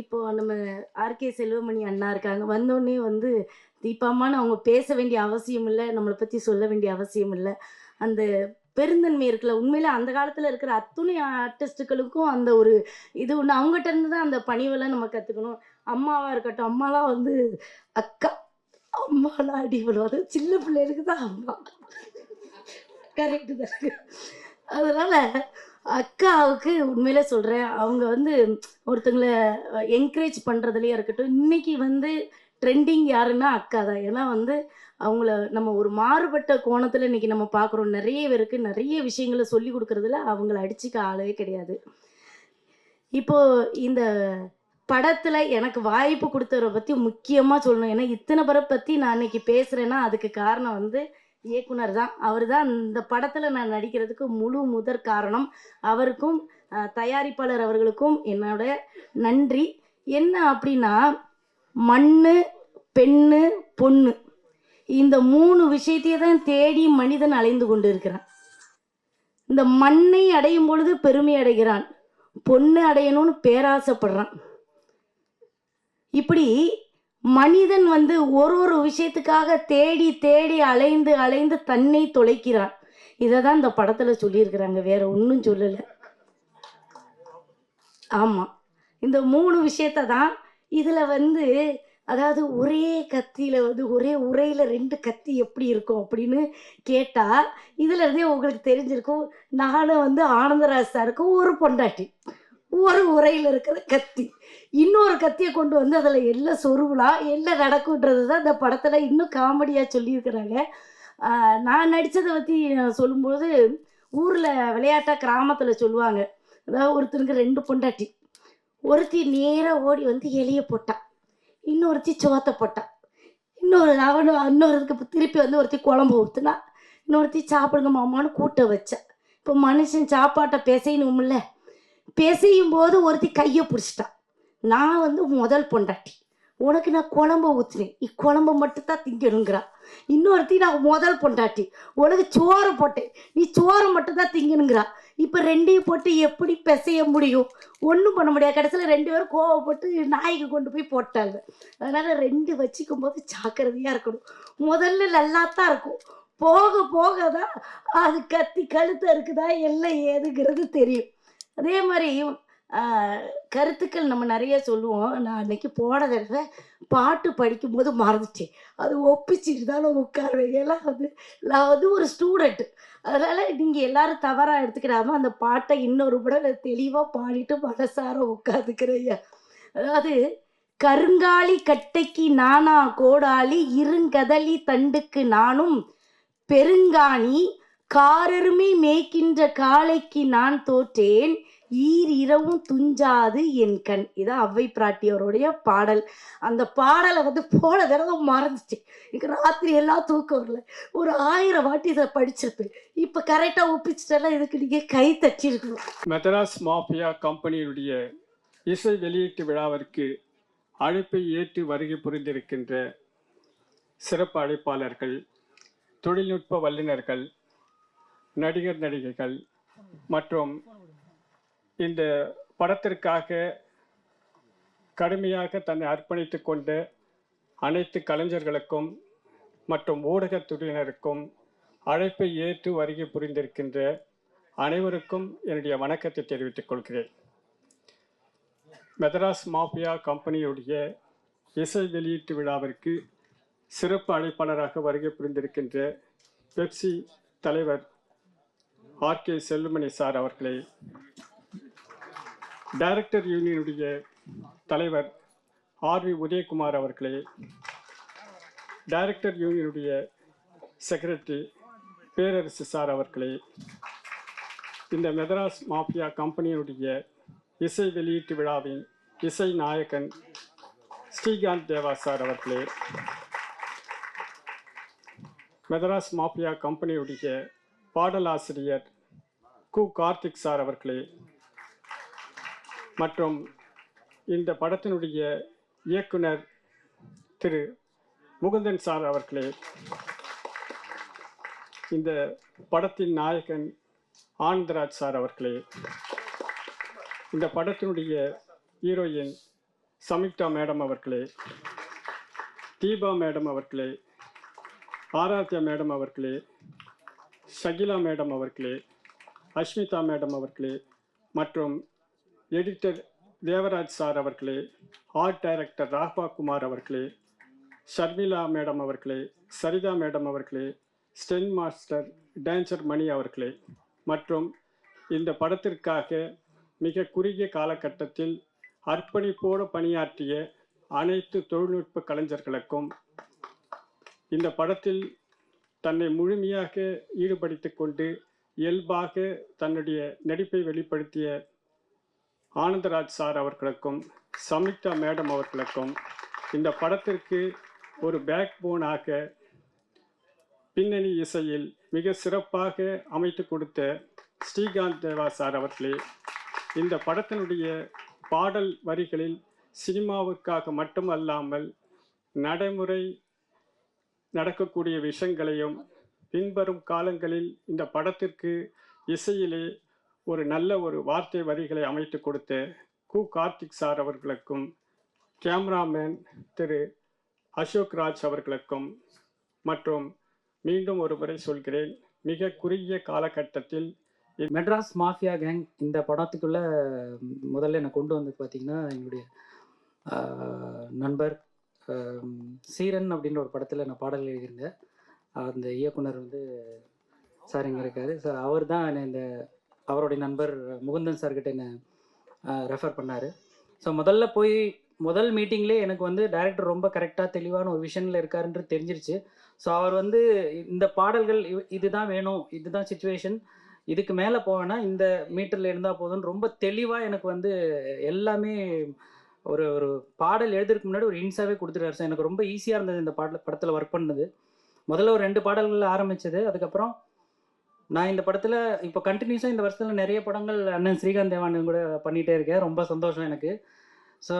இப்போ நம்ம ஆர்கே செல்வமணி அண்ணா இருக்காங்க. வந்தோடனே வந்து தீபாமான்னு அவங்க பேச வேண்டிய அவசியம் இல்லை. நம்மளை பற்றி சொல்ல வேண்டிய அவசியம் இல்லை. அந்த பெருந்தன்மை இருக்குல்ல உண்மையில அந்த காலத்தில் இருக்கிற அத்துணை ஆர்டிஸ்ட்டுகளுக்கும் அந்த ஒரு இது ஒன்று அவங்ககிட்ட இருந்து தான் அந்த பணிவெல்லாம் நம்ம கற்றுக்கணும் அம்மாவாக இருக்கட்டும் அம்மாலாம் வந்து அக்கா அம்மாலாம் அடி அது சின்ன பிள்ளைகளுக்கு தான் அம்மா. கரெக்டு தான்? அதனால் அக்காவுக்கு உண்மையில சொல்கிறேன் அவங்க வந்து ஒருத்தங்களை என்கரேஜ் பண்ணுறதுலையே இருக்கட்டும் இன்னைக்கு வந்து ட்ரெண்டிங் யாருன்னா அக்கா தான். ஏன்னா வந்து அவங்கள நம்ம ஒரு மாறுபட்ட கோணத்தில் இன்னைக்கு நம்ம பார்க்குறோம் நிறைய பேருக்கு நிறைய விஷயங்களை சொல்லி கொடுக்கறதுல அவங்கள அடிச்சுக்க ஆளவே கிடையாது. இப்போ இந்த படத்தில் எனக்கு வாய்ப்பு கொடுத்தவரை பற்றி முக்கியமாக சொல்லணும். ஏன்னா இத்தனை பேரை பற்றி நான் இன்னைக்கு பேசுகிறேன்னா அதுக்கு காரணம் வந்து இயக்குனர் தான். அவர் தான் இந்த படத்தில் நான் நடிக்கிறதுக்கு முழு முதற் காரணம். அவருக்கும் தயாரிப்பாளர் அவர்களுக்கும் என்னோட நன்றி. என்ன அப்படின்னா மண்ணு பெண்ணு பொண்ணு. இந்த மூணு விஷயத்தையே தான் தேடி மனிதன் அலைந்து கொண்டு இருக்கிறான் இந்த மண்ணை அடையும் பொழுது பெருமை அடைகிறான். பொண்ணு அடையணும்னு பேராசைப்படுறான். இப்படி மனிதன் வந்து ஒரு ஒரு விஷயத்துக்காக தேடி தேடி அலைந்து அலைந்து தன்னை தொலைக்கிறான். இதை தான் இந்த படத்தில் சொல்லியிருக்கிறாங்க. வேற ஒன்றும் சொல்லலை. ஆமாம் இந்த மூணு விஷயத்த தான் இதில் வந்து அதாவது ஒரே கத்தியில் வந்து ஒரே உரையில் ரெண்டு கத்தி எப்படி இருக்கும் அப்படின்னு கேட்டால் இதில் இருந்தே உங்களுக்கு தெரிஞ்சிருக்கும். நானும் வந்து ஆனந்தராஜ் சாருக்கும் ஒரு பொண்டாட்டி. ஒரு உரையில் இருக்கிற கத்தி. இன்னொரு கத்தியை கொண்டு வந்து அதில் எல்லாம் சொருவலாம் என்ன நடக்குன்றது தான் இந்த படத்தில் இன்னும் காமெடியாக சொல்லியிருக்கிறாங்க. நான் நடித்ததை பற்றி சொல்லும்போது ஊரில் விளையாட்டாக கிராமத்தில் சொல்லுவாங்க. அதாவது ஒருத்தனுக்கு ரெண்டு பொண்டாட்டி. ஒருத்தி நேராக ஓடி வந்து எலிய போட்டான் இன்னொருத்தி சோத்தை போட்டான் இன்னொரு அவனு இன்னொருத்துக்கு திருப்பி வந்து ஒருத்தி குழம்பு ஊற்றுனா இன்னொருத்தி சாப்பிடுங்க மாமான்னு கூட்ட வச்சேன் இப்போ மனுஷன் சாப்பாட்டை பிசையணும்ல பிசையும் போது ஒருத்தி கையை பிடிச்சிட்டான் நான் வந்து முதல் பொண்டாட்டி. உனக்கு நான் குழம்ப ஊற்றுனேன் இக்குழம்பு மட்டும்தான் திங்கணுங்கிறா. இன்னொருத்தி நான் முதல் பொண்டாட்டி. உனக்கு சோறு போட்டேன். நீ சோறை மட்டும் தான் திங்கணுங்கிறா. இப்போ ரெண்டையும் போட்டு எப்படி பிசைய முடியும்? ஒன்றும் பண்ண முடியாது. கடைசியில் ரெண்டு பேரும் கோவப்பட்டு நாய்க்கு கொண்டு போய் போட்டாங்க. அதனால் ரெண்டு வச்சுக்கும் போது ஜாக்கிரதையாக இருக்கணும். முதல்ல நல்லா தான் இருக்கும். போக போக தான் அது கத்தி கழுத்து இருக்குதா எல்லாம் ஏதுங்கிறது தெரியும். அதே மாதிரி கருத்துக்கள் நம்ம நிறைய சொல்லுவோம். நான் அன்னைக்கு போன தடவை பாட்டு படிக்கும்போது மறந்துச்சு அது ஒப்பிச்சுட்டு தான் நான் உட்காருவேன். ஏன்னா வந்து நான் வந்து ஒரு ஸ்டூடெண்ட் அதனால் நீங்கள் எல்லாரும் தவறாக எடுத்துக்கிடாம அந்த பாட்டை இன்னொரு படம் தெளிவாக பாடிட்டு மனசார உட்காந்துக்கிறேன் அதாவது கருங்காலி கட்டைக்கு நானா கோடாளி இருங்கதலி தண்டுக்கு நானும் பெருங்காணி காரருமே மேய்க்கின்ற காளைக்கு நான் தோற்றேன் ஈர் இரவும் துஞ்சாது என் கண். இதான் அவ்வை பிராட்டியவருடைய பாடல். அந்த பாடலை வந்து போன தடவை மறந்துச்சு. எனக்கு ராத்திரி எல்லாம் தூக்கம் வரல. ஒரு ஆயிரம் வாட்டி இதை படிச்சிருப்பேன். இப்போ கரெக்டாக ஒப்பிச்சிட்டெல்லாம் இதுக்கு நீங்கள் கை தட்டிருக்கணும் மெட்ராஸ் மாஃபியா கம்பெனியுடைய இசை வெளியீட்டு விழாவிற்கு அழைப்பை ஏற்று வருகை புரிந்திருக்கின்ற சிறப்பு அழைப்பாளர்கள் தொழில்நுட்ப வல்லுநர்கள் நடிகர் நடிகைகள் மற்றும் இந்த படத்திற்காக கடுமையாக தன்னை அர்ப்பணித்து கொண்ட அனைத்து கலைஞர்களுக்கும் மற்றும் ஊடகத் துறையினருக்கும் அழைப்பை ஏற்று வருகை புரிந்திருக்கின்ற அனைவருக்கும் என்னுடைய வணக்கத்தை தெரிவித்துக் கொள்கிறேன். மெதராஸ் மாஃபியா கம்பெனியுடைய இசை வெளியீட்டு விழாவிற்கு சிறப்பு அழைப்பாளராக வருகை புரிந்திருக்கின்ற பெப்சி தலைவர் ஆர் கே செல்லுமணி சார் அவர்களை டைரக்டர் யூனியனுடைய தலைவர் ஆர் வி உதயகுமார் அவர்களே டைரக்டர் யூனியனுடைய செக்ரட்டரி பேரரசு சார் அவர்களே இந்த மெதராஸ் மாஃபியா கம்பெனியினுடைய இசை வெளியீட்டு விழாவின் இசை நாயகன் ஸ்ரீகாந்த் தேவா சார் அவர்களே மெதராஸ் மாஃபியா கம்பெனியுடைய பாடலாசிரியர் கு கார்த்திக் சார் அவர்களே மற்றும் இந்த படத்தினுடைய இயக்குனர் திரு முகுந்தன் சார் அவர்களே இந்த படத்தின் நாயகன் ஆனந்தராஜ் சார் அவர்களே இந்த படத்தினுடைய ஹீரோயின் சமிக்தா மேடம் அவர்களே தீபா மேடம் அவர்களே ஆராத்யா மேடம் அவர்களே ஷகிலா மேடம் அவர்களே அஷ்மிதா மேடம் அவர்களே மற்றும் எடிட்டர் தேவராஜ் சார் அவர்களே ஆர்ட் டைரக்டர் ராகவா குமார் அவர்களே ஷர்மிளா மேடம் அவர்களே சரிதா மேடம் அவர்களே ஸ்டென் மாஸ்டர் டான்சர் மணி அவர்களே. மற்றும் இந்த படத்திற்காக மிக குறுகிய காலகட்டத்தில் அர்ப்பணிப்போடு பணியாற்றிய அனைத்து தொழில்நுட்ப கலைஞர்களுக்கும் இந்த படத்தில் தன்னை முழுமையாக ஈடுபடுத்திக் கொண்டு இயல்பாக தன்னுடைய நடிப்பை வெளிப்படுத்திய ஆனந்தராஜ் சார் அவர்களுக்கும் சமிதா மேடம் அவர்களுக்கும் இந்த படத்திற்கு ஒரு பேக் போனாக பின்னணி இசையில் மிக சிறப்பாக அமைத்து கொடுத்த ஸ்ரீகாந்த் தேவா சார் அவர்களே இந்த படத்தினுடைய பாடல் வரிகளில் சினிமாவுக்காக மட்டுமல்லாமல் நடைமுறை நடக்கக்கூடிய விஷயங்களையும் பின்வரும் காலங்களில் இந்த படத்திற்கு இசையிலே ஒரு நல்ல ஒரு வார்த்தை வரிகளை அமைத்து கொடுத்த கு கார்த்திக் சார் அவர்களுக்கும் கேமராமேன் திரு அசோக் ராஜ் அவர்களுக்கும் மற்றும் மீண்டும் ஒரு முறை சொல்கிறேன் மிக குறுகிய காலகட்டத்தில் மெட்ராஸ் மாஃபியா கேங் இந்த படத்துக்குள்ள முதல்ல என்னை கொண்டு வந்து பார்த்தீங்கன்னா என்னுடைய நண்பர் சீரன் அப்படின்ற ஒரு படத்தில் நான் பாடல் எழுதியிருந்தேன். அந்த இயக்குனர் வந்து சார் இங்கே இருக்காரு. சார் அவர் தான் என்னை இந்த அவருடைய நண்பர் முகுந்தன் சார்கிட்ட என்னை ரெஃபர் பண்ணார். ஸோ முதல்ல போய் முதல் மீட்டிங்லேயே எனக்கு வந்து டைரக்டர் ரொம்ப கரெக்டாக தெளிவான ஒரு விஷனில் இருக்காருன்றது தெரிஞ்சிருச்சு. ஸோ அவர் வந்து இந்த பாடல்கள் இவ்- இதுதான் வேணும் இதுதான் சுச்சுவேஷன் இதுக்கு மேலே போவேன்னா இந்த மீட்டரில் இருந்தால் போதும்னு ரொம்ப தெளிவாக எனக்கு வந்து எல்லாமே ஒரு ஒரு பாடல் எழுதுறதுக்கு முன்னாடி ஒரு இன்ஸாவே கொடுத்துட்டாரு. சார் எனக்கு ரொம்ப ஈஸியாக இருந்தது இந்த பாடல் படத்தில் ஒர்க் பண்ணது. முதல்ல ஒரு ரெண்டு பாடல்கள் ஆரம்பித்தது அதுக்கப்புறம் நான் இந்த படத்தில் இப்போ கண்டினியூஸாக இந்த வருஷத்தில் நிறைய படங்கள் அண்ணன் ஸ்ரீகாந்த் தேவானன் கூட பண்ணிகிட்டே இருக்கேன். ரொம்ப சந்தோஷம் எனக்கு. ஸோ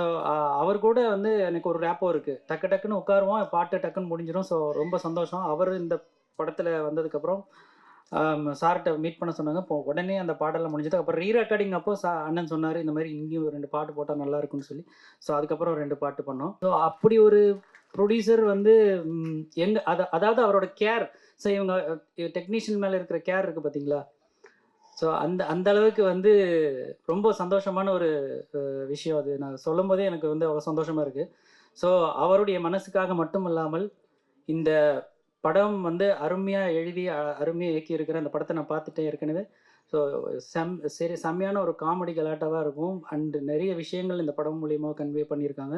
அவர் கூட வந்து எனக்கு ஒரு ரேப்போ இருக்குது டக்கு டக்குன்னு உட்காருவோம் பாட்டு டக்குன்னு முடிஞ்சிடும் ஸோ ரொம்ப சந்தோஷம். அவர் இந்த படத்தில் வந்ததுக்கப்புறம் சார்கிட்ட மீட் பண்ண சொன்னாங்க. இப்போ உடனே அந்த பாடெல்லாம் முடிஞ்சது அப்புறம் ரீ ரெக்கார்டிங் அப்போ சா அண்ணன் சொன்னார் இந்த மாதிரி இங்கேயும் ரெண்டு பாட்டு போட்டால் நல்லா இருக்கும்னு சொல்லி. ஸோ அதுக்கப்புறம் ரெண்டு பாட்டு பண்ணோம். ஸோ அப்படி ஒரு ப்ரொடியூசர் வந்து ம், எங்க அதாவது அவரோட கேர் ஸோ இவங்க டெக்னீஷியன் மேலே இருக்கிற கேர் இருக்குது பார்த்தீங்களா ஸோ அந்த அந்த அளவுக்கு வந்து ரொம்ப சந்தோஷமான ஒரு விஷயம் அது. நான் சொல்லும் போதே எனக்கு வந்து அவ்வளோ சந்தோஷமாக இருக்குது ஸோ அவருடைய மனசுக்காக மட்டும் இல்லாமல் இந்த படம் வந்து அருமையாக எழுதி அருமையாக இயக்கி இருக்கிற அந்த படத்தை நான் பார்த்துட்டேன் ஏற்கனவே. ஸோ செம் சரி செம்மையான ஒரு காமெடி கலாட்டாவாக இருக்கும். அண்டு நிறைய விஷயங்கள் இந்த படம் மூலியமாக கன்வே பண்ணியிருக்காங்க.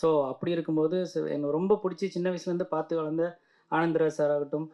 ஸோ அப்படி இருக்கும்போது எனக்கு ரொம்ப பிடிச்சி சின்ன வயசுலேருந்து பார்த்து வளர்ந்த ஆனந்தராஜ் சார் ஆகட்டும்